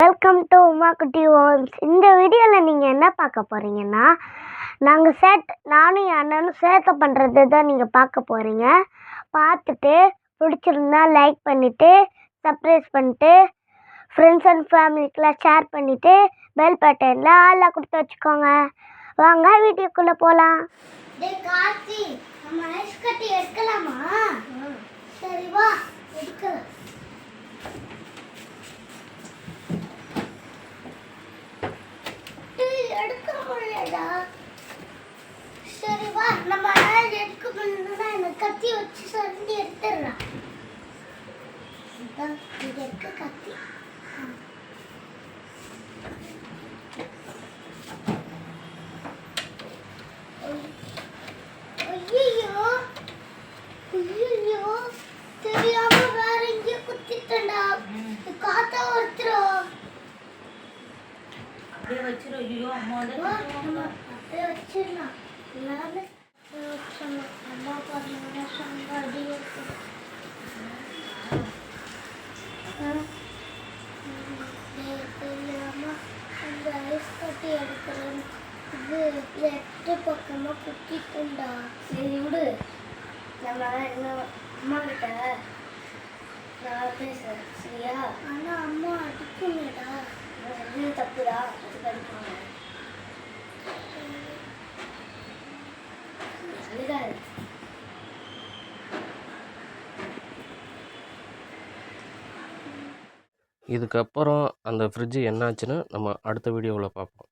Welcome to Uma குட்டி Holmes இந்த வீடியோவில் நீங்கள் என்ன பார்க்க போகிறீங்கன்னா நாங்கள் சேட் நானும் என் அண்ணனும் சேட்டை பண்ணுறது தான் நீங்கள் பார்க்க போகிறீங்க பார்த்துட்டு பிடிச்சிருந்தா லைக் பண்ணிவிட்டு சப்ரைஸ் பண்ணிட்டு ஃப்ரெண்ட்ஸ் அண்ட் ஃபேமிலிக்கெலாம் ஷேர் பண்ணிவிட்டு பெல் பட்டனில் ஆளாக கொடுத்து வச்சுக்கோங்க. வாங்க வீடியோக்குள்ளே போகலாம் கார்த்தி நம்ம ஐஸ் கட்டி எடுக்கலாமா? கத்தி வச்சு சொல்லி எடுத்துடலாம் இது இருக்க கத்தி. ஐயோ ஐயோ தெரியாம வேற எங்கேயோ குத்திட்டேன்டா. காத்தா ஒருத்தரும் அப்படியே வச்சிரு ஐயோ அம்மா வந்து அப்படியே வச்சிடலாம். எல்லாமே வச்சிடலாம் அம்மா பாருங்க தெரியாம ஐஸ் கட்டி இது லெஃப்ட் பக்கமா குத்திட்டுண்டா சரி விடு நம்ம இன்னும் அம்மா கிட்ட நான் பேசுகிறேன் சரியா? ஆனால் அம்மா அடிக்குமேடா. இது தப்புடா அதுக்கு இதுக்கப்புறம் அந்த ஃப்ரிட்ஜு என்னாச்சுன்னு நம்ம அடுத்த வீடியோவில் பார்ப்போம்.